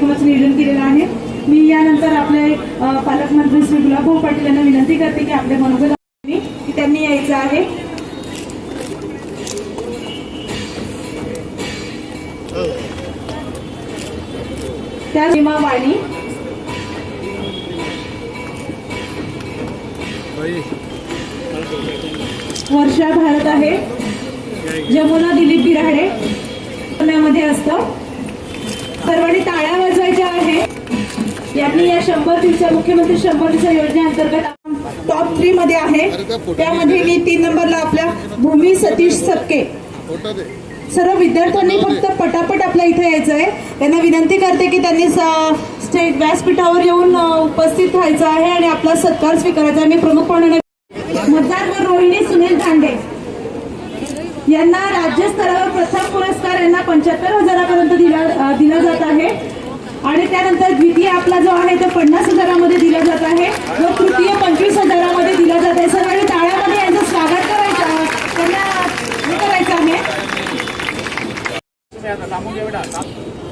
कार्यक्रमाचं नियोजन केलेलं आहे. मी यानंतर आपले पालकमंत्री श्री गुलाबभाऊ पाटील यांना विनंती करते की आपले मनोगत की त्यांनी यायचं आहे. त्या सीमा वाणी. वर्षा भारत आहे. जमुना दिलीप बिराडे. पुण्यामध्ये असतं. सर्वांनी टाळ्या वाजवायच्या आहे. यांनी या शंभर दिवसा मुख्यमंत्री शंभर दिवसा योजनेअंतर्गत टॉप थ्री मध्ये आहे. त्यामध्ये मी तीन नंबरला आपल्या भूमी सतीश सपके. सर्व विद्यार्थ्यांनी फक्त पटापट आपल्या इथे यायचं आहे. त्यांना विनंती करते की त्यांनी स्टेट व्यासपीठावर येऊन उपस्थित व्हायचं आहे आणि आपला सत्कार स्वीकारायचा आहे. मी प्रमुख पाहुण्यांना मतदार व रोहिणी सुनील धांडे यांना राज्यस्तरावर प्रथम पुरस्कार यांना पंच्याहत्तर हजारापर्यंत दिला दिला जात आहे. आणि त्यानंतर द्वितीय आपला जो आहे तो पन्नास हजारामध्ये दिला जात आहे. व तृतीय पंचवीस हजारामध्ये दिला जात आहे. सर्वांनी टाळ्यामध्ये यांचं स्वागत करायचं त्यांना हे करायचं आहे.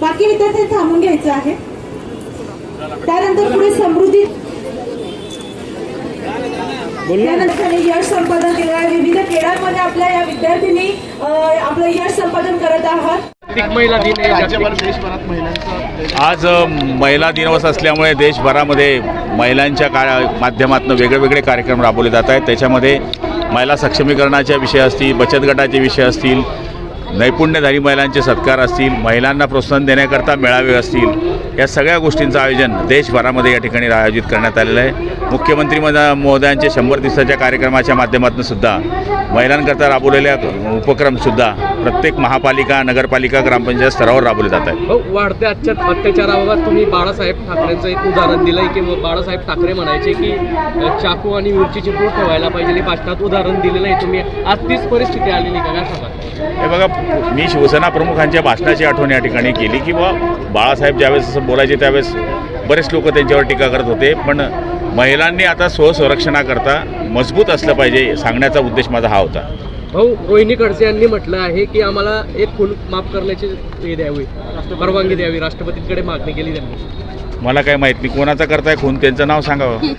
बाकी विद्यार्थी थांबून घ्यायचं आहे. त्यानंतर पुढे समृद्धी त्यानंतर त्यांनी यश संपादन केलं आहे विविध खेळांमध्ये आपल्या या विद्यार्थ्यांनी आपलं यश संपादन करत आहात. महिला दिन आज महिला दिवस असल्यामुळे देशभरामध्ये महिलांच्या का माध्यमातून वेगळे वेगळे कार्यक्रम राबवले जात आहेत. त्याच्यामध्ये महिला सक्षमीकरणाचे विषय असतील बचत गटाचे विषय असतील नैपुण्यधारी महिलांचे सत्कार असतील महिलांना प्रोत्साहन देण्याकरता मेळावे असतील या सगळ्या गोष्टींचं आयोजन देशभरामध्ये या ठिकाणी आयोजित करण्यात आलेलं आहे. मुख्यमंत्री मदा- महोदयांचे शंभर दिवसाच्या कार्यक्रमाच्या माध्यमातून सुद्धा महिलांकरता राबवलेल्या उपक्रमसुद्धा प्रत्येक महापालिका नगरपालिका ग्रामपंचायत स्तरावर राबवले जात आहेत. भाऊ, वाढत्या अत्या अत्याचाराबाबत तुम्ही बाळासाहेब ठाकरेंचं एक उदाहरण दिलंय की बाळासाहेब ठाकरे म्हणायचे की चाकू आणि मिरचीची पूर ठेवायला पाहिजे हे भाषणात उदाहरण दिलेलं आहे. तुम्ही आज तीच परिस्थिती आलेली का? काय सांगा हे बघा मी शिवसेना प्रमुखांच्या भाषणाची आठवण या ठिकाणी केली की बा बाळासाहेब ज्यावेळेस असं बोलायचे त्यावेळेस बरेच लोक त्यांच्यावर टीका करत होते पण महिलांनी आता स्वसंरक्षणाकरता मजबूत असलं पाहिजे सांगण्याचा उद्देश माझा हा होता. भाऊ रोहिणी खडसे यांनी म्हटलं आहे की आम्हाला एक खून माफ करण्याची हे द्यावी परवानगी द्यावी राष्ट्रपतींकडे मागणी केली त्यांनी. मला काय माहीत नाही कोणाचा करताय खून त्यांचं नाव सांगावं